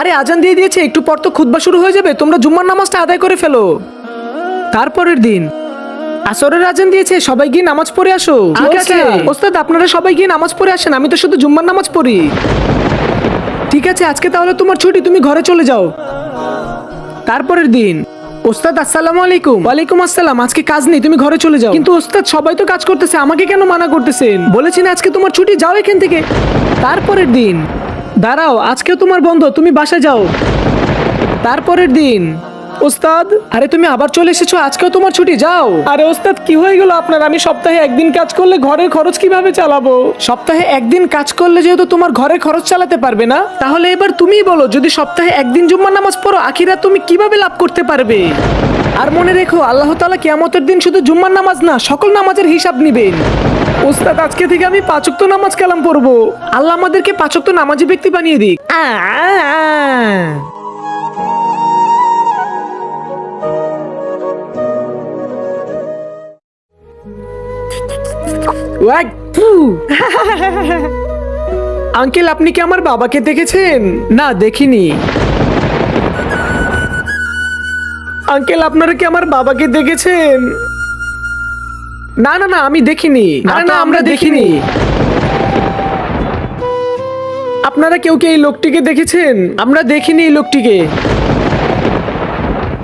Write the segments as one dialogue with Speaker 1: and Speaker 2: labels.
Speaker 1: আরে আজান দিয়ে দিয়েছে একটু পর তো খুতবা শুরু হয়ে যাবে তোমরা জুম্মার নামাজটা আদায় করে ফেলো। তারপরের দিন আসরের আজান দিয়েছে সবাই গিয়ে নামাজ পড়ে আসো। আছে? ওস্তাদ আপনারা সবাই গিয়ে নামাজ পড়ে আসেন আমি তো শুধু জুম্মার নামাজ পড়ি। ঠিক আছে আজকে তাহলে তোমার ছুটি তুমি ঘরে চলে যাও। তারপরের দিন ওস্তাদ আসসালামু আলাইকুম। ওয়ালাইকুম আসসালাম আজকে কাজ নেই তুমি ঘরে চলে যাও। কিন্তু ওস্তাদ সবাই তো কাজ করতেছে আমাকে কেন মানা করতেছেন? বলেছেন আজকে তোমার ছুটি যাও এখান থেকে। তারপরের দিন দাঁড়াও আজকেও তোমার বন্ধ তুমি বাসায় যাও। তারপরের দিন। ওস্তাদ? আরে তুমি আবার চলে এসেছ আজকেও তোমার ছুটি যাও। আরে ওস্তাদ কি হয়ে গেল আপনার? আমি সপ্তাহে একদিন কাজ করলে ঘরের খরচ কীভাবে চালাবো? সপ্তাহে একদিন কাজ করলে যেহেতু তোমার ঘরের খরচ চালাতে পারবে না তাহলে এবার তুমিই বলো যদি সপ্তাহে একদিন জুম্মা নামাজ পড়ো আখিরা তুমি কীভাবে লাভ করতে পারবে? আর মনে রেখো আল্লাহ তাআলা কিয়ামতের দিন শুধু জুম্মার নামাজ না সকল নামাজের হিসাব নিবেন। ওস্তাদ, আজকে থেকে আমি পাঁচক্ত নামাজ কালাম পড়ব। আল্লাহ আমাদেরকে পাঁচক্ত নামাজি ব্যক্তি বানিয়ে দিক। আঙ্কেল, আপনি কি আমার বাবাকে দেখেছেন? না, দেখিনি। আঙ্কেল, আপনারা কি আমার বাবাকে দেখেছেন? না না না আমি দেখিনি। না না আমরা দেখিনি। আপনারা কেউ কি এই লোকটিকে দেখেছেন? আমরা দেখিনি এই লোকটিকে।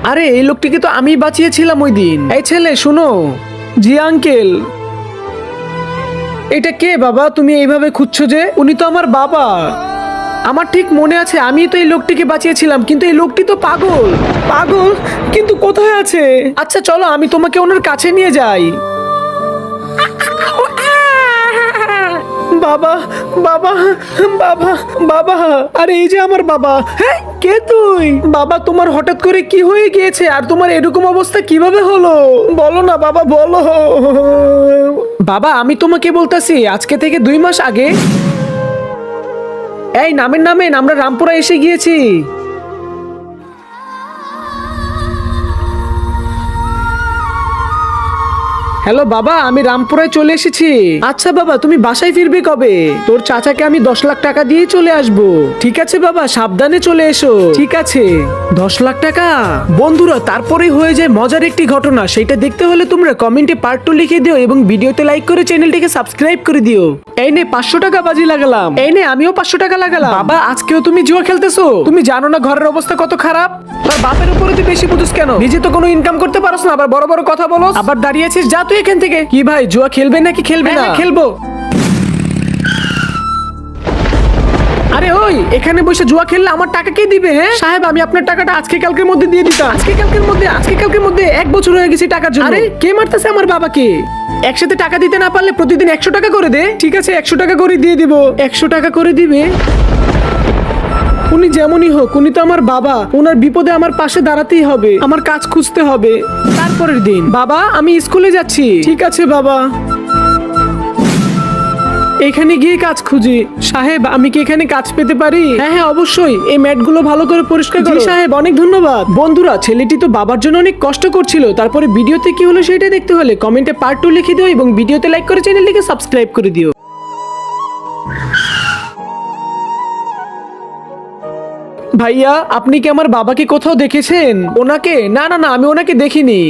Speaker 1: আরে এই লোকটিকে তো আমি বাঁচিয়েছিলাম ওই দিন। এই ছেলে শুনো। জি আঙ্কেল। এটা কে বাবা? তুমি এইভাবে খুঁজছো যে? উনি তো আমার বাবা। আমার ঠিক মনে আছে আমি তো এই লোকটিকে বাঁচিয়েছিলাম কিন্তু এই লোকটি তো পাগল। পাগল? কিন্তু কোথায় আছে? আচ্ছা চলো আমি তোমাকে ওনার কাছে নিয়ে যাই। বাবা বাবা বাবা বাবা, আরে এই যে আমার বাবা হ্যাঁ কে তুই? বাবা, তোমার হঠাৎ করে কি হয়ে গিয়েছে? আর তোমার এরকম অবস্থা কীভাবে হলো? বলো না, বাবা, বলো। বাবা, আমি তোমাকে বলতাছি, আজকে থেকে দুই মাস আগে এই নামেন নামেন আমরা রামপুরা এসে গিয়েছি। হ্যালো বাবা, আমি রামপুরায় চলে এসেছি। আচ্ছা বাবা, তুমি বাসায় ফিরবে কবে? তোর চাচাকে আমি দশ লাখ টাকা দিয়ে চলে আসব। ঠিক আছে বাবা, সাবধানে চলে এসো। ঠিক আছে। দশ লাখ টাকা? বন্ধুরা তারপরে হয়ে যায় মজার একটি ঘটনা। সেটা দেখতে হলে তোমরা কমেন্টে পার্ট টু লিখে দিও এবং ভিডিওতে লাইক করে চ্যানেলটিকে সাবস্ক্রাইব করে দিও। এই নে, পাঁচশো টাকা বাজি লাগালাম। এই নে, আমিও পাঁচশো টাকা লাগালাম। বাবা, আজকেও তুমি জুয়া খেলতেছো? তুমি জানো না ঘরের অবস্থা কত খারাপ? তোর বাপের উপরে তুই বেশি বুঝিস কেন? নিজে তো কোনো ইনকাম করতে পারস না, আবার বড় বড় কথা বলো আবার দাঁড়িয়েছিস যা তুই এখান থেকে? কি ভাই জুয়া খেলবে নাকি খেলবে না? খেলব। আরে ওই এখানে বসে জুয়া খেললে আমার টাকা কে দিবে হ্যাঁ? সাহেব আমি আপনার টাকাটা আজকে কালকের মধ্যে দিয়ে দিতাম। আজকে কালকের মধ্যে আজকে কালকের মধ্যে এক বছর হয়ে গেছে টাকার জন্য। আরে কে মারতেছে আমার বাবাকে? একসাথে টাকা দিতে না পারলে প্রতিদিন একশো টাকা করে দে। ঠিক আছে একশো টাকা করে দিয়ে দিব। একশো টাকা করে দিবে? উনি যেমনই হোক উনি তো আমার বাবা। ওনার বিপদে আমার পাশে দাঁড়াতেই হবে। আমার কাজ খুঁজতে হবে। তারপরের দিন। বাবা আমি স্কুলে যাচ্ছি। ঠিক আছে বাবা। এখানে গিয়ে কাজ খুঁজি। সাহেব আমি কি এখানে কাজ পেতে পারি? হ্যাঁ হ্যাঁ অবশ্যই। এই ম্যাটগুলো ভালো করে পরিষ্কার করো। সাহেব অনেক ধন্যবাদ। বন্ধুরা ছেলেটি তো বাবার জন্য অনেক কষ্ট করছিল। তারপরে ভিডিওতে কি হলো সেটা দেখতে হলে কমেন্টে পার্ট টু লিখে দিও এবং ভিডিওতে লাইক করে চ্যানেলটিকে সাবস্ক্রাইব করে দিও। ভাইয়া আপনি কি আমার বাবাকে কোথাও দেখেছেন? ওনাকে? না না না আমি ওনাকে দেখিনি।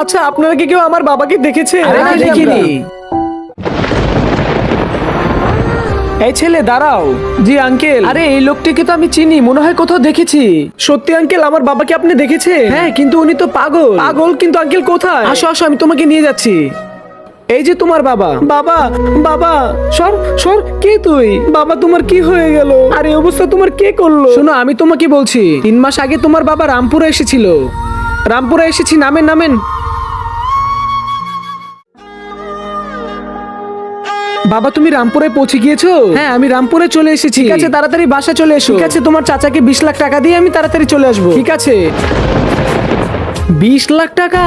Speaker 1: আচ্ছা আপনারা কি কেউ আমার বাবাকে দেখেছেন?
Speaker 2: না,
Speaker 1: দেখিনি। এই ছেলে দাঁড়াও। জি আঙ্কেল। আরে এই লোকটিকে তো আমি চিনি মনে হয় কোথাও দেখেছি। সত্যি আঙ্কেল আমার বাবাকে আপনি দেখেছে হ্যাঁ কিন্তু উনি তো পাগল। পাগল কিন্তু আঙ্কেল কোথায়? আসো আসো আমি তোমাকে নিয়ে যাচ্ছি। এই যে তোমার বাবা। বাবা বাবা সর সর কে তুই? বাবা তোমার কি হয়ে গেল? আর এই অবস্থা তোমার কে করল? শোনো আমি তোমাকে বলছি তিন মাস আগে তোমার বাবা রামপুরে এসেছিল। রামপুরে এসেছি নামেন নামেন। বাবা তুমি রামপুরে পৌঁছে গিয়েছো? হ্যাঁ আমি রামপুরে চলে এসেছি। ঠিক আছে তাড়াতাড়ি বাসা চলে এসো। ঠিক আছে তোমার চাচাকে বিশ লাখ টাকা দিয়ে আমি তাড়াতাড়ি চলে আসব। ঠিক আছে। বিশ লাখ টাকা?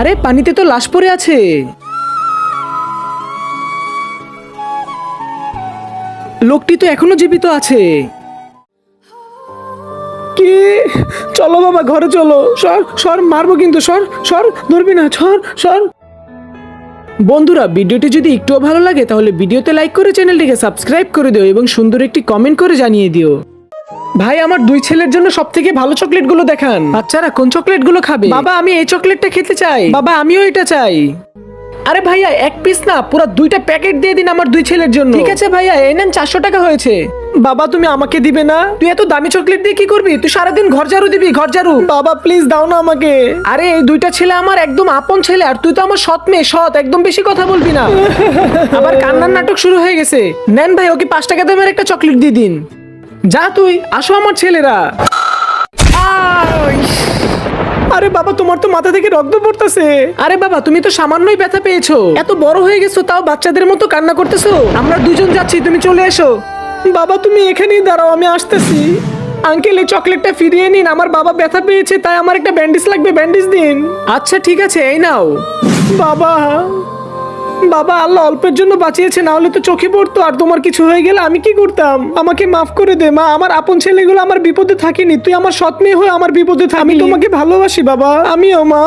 Speaker 1: আরে পানিতে তো লাশ পড়ে আছে। লোকটি তো এখনও জীবিত আছে। কি? চলো বাবা ঘরে চলো। সর সর মারবো কিন্তু সর সর ধরবি না সর সর। বন্ধুরা ভিডিওটি যদি একটুও ভালো লাগে তাহলে ভিডিওতে লাইক করে চ্যানেলটিকে সাবস্ক্রাইব করে দিও এবং সুন্দর একটি কমেন্ট করে জানিয়ে দিও। ভাই আমার দুই ছেলের জন্য সব থেকে ভালো চকলেটগুলো দেখান। বাচ্চারা কোন চকলেটগুলো খাবে? বাবা আমি এই চকলেটটা খেতে চাই। বাবা আমিও এটা চাই। আরে ভাইয়া এক পিস না পুরো দুইটা প্যাকেট দিয়ে দিন আমার দুই ছেলের জন্য। ঠিক আছে ভাইয়া এই নেন চারশো টাকা হয়েছে। বাবা তুমি আমাকে দিবে না? তুই এত দামি চকলেট দিয়ে কি করবি? তুই সারাদিন ঘর ঝাড়ু দিবি ঘর ঝাড়ু। বাবা প্লিজ দাও না আমাকে। আরে এই দুইটা ছেলে আমার একদম আপন ছেলে আর তুই তো আমার সৎ মেয়ে সৎ একদম বেশি কথা বলবি না। আবার কান্নার নাটক শুরু হয়ে গেছে। নেন ভাই ওকে পাঁচ টাকা দামের একটা চকলেট দিয়ে দিন। যা তুই আসো আমার ছেলেরা! আরে বাবা তোমার তো মাথা থেকে রক্ত পড়তেছে। আরে বাবা তুমি তো সামান্যই ব্যথা পেয়েছ। এত বড় হয়ে গেছো তাও বাচ্চাদের মতো কান্না করতেছো? আমরা দুজন যাচ্ছি তুমি চলে এসো। বাবা তুমি এখানেই দাঁড়াও আমি আসতেছি। আঙ্কেল এই চকলেটটা ফিরিয়ে নিন আমার বাবা ব্যথা পেয়েছে তাই আমার একটা ব্যান্ডেজ লাগবে ব্যান্ডেজ দিন। আচ্ছা ঠিক আছে এই নাও। বাবা বাবা, আল্লাহ অল্পের জন্য বাঁচিয়েছে না হলে তো চোখে পড়তো, আর তোমার কিছু হয়ে গেলে আমি কি করতাম? আমাকে মাফ করে দে, মা, আমার আপন ছেলেগুলো আমার বিপদে থাকিনি, তুই আমার সৎ মেয়ে হয়ে আমার বিপদে থাকি তোমাকে ভালোবাসি বাবা, আমিও মা।